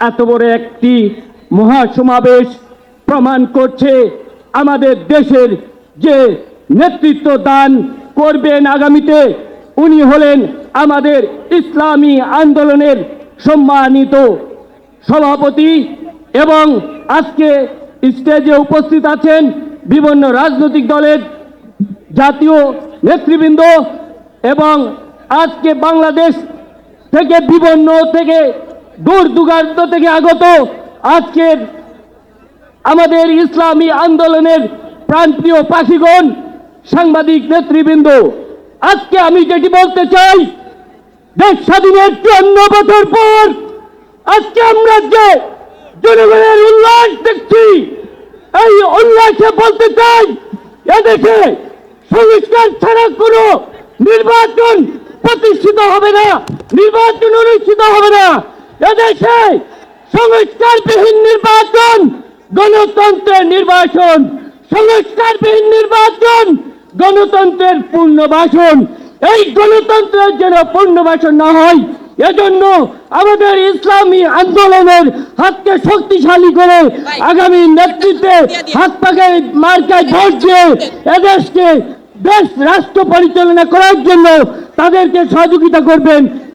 এত বড় একটি মহাসমাবেশ প্রমাণ করছে আমাদের দেশের যে নেতৃত্ব দান করবেন আগামীতে, উনি হলেন আমাদের ইসলামী আন্দোলনের সম্মানিত সভাপতি এবং আজকে স্টেজে উপস্থিত আছেন বিভিন্ন রাজনৈতিক দলের জাতীয় নেতৃবৃন্দ এবং আজকে বাংলাদেশ থেকে বিভিন্ন থেকে দূর দুগান্ত থেকে আগত আজকের আমাদের ইসলামী আন্দোলনের প্রাণপ্রিয় পাখিগণ, সাংবাদিক নেতৃবৃন্দ, আজকে আমি যেটি বলতে চাই, দেশ স্বাধীনের চুয়ান্ন বছর পর আজকে আমরা যে জনগণের উল্লাস দেখছি, এই উল্লাসে বলতে চাই, এদেশে সংস্কার ছাড়া কোনো নির্বাচন প্রতিষ্ঠিত হবে না, নির্বাচন অনুষ্ঠিত হবে না। এদেশে সংস্কারবিহীন নির্বাচন, গণতন্ত্রের নির্বাচন সংস্কারবিহীন নির্বাচন, গণতন্ত্রের পূর্ণবাসন এই গণতন্ত্রের যেন পূর্ণবাসন না হয়, এজন্য আমাদের ইসলামী আন্দোলনের হাতকে শক্তিশালী করে আগামী নেতৃত্বে হাত পাকে মার্কায় ভোট দিয়ে এদেশকে দেশ রাষ্ট্র পরিচালনা করার জন্য তাদেরকে সহযোগিতা করবেন।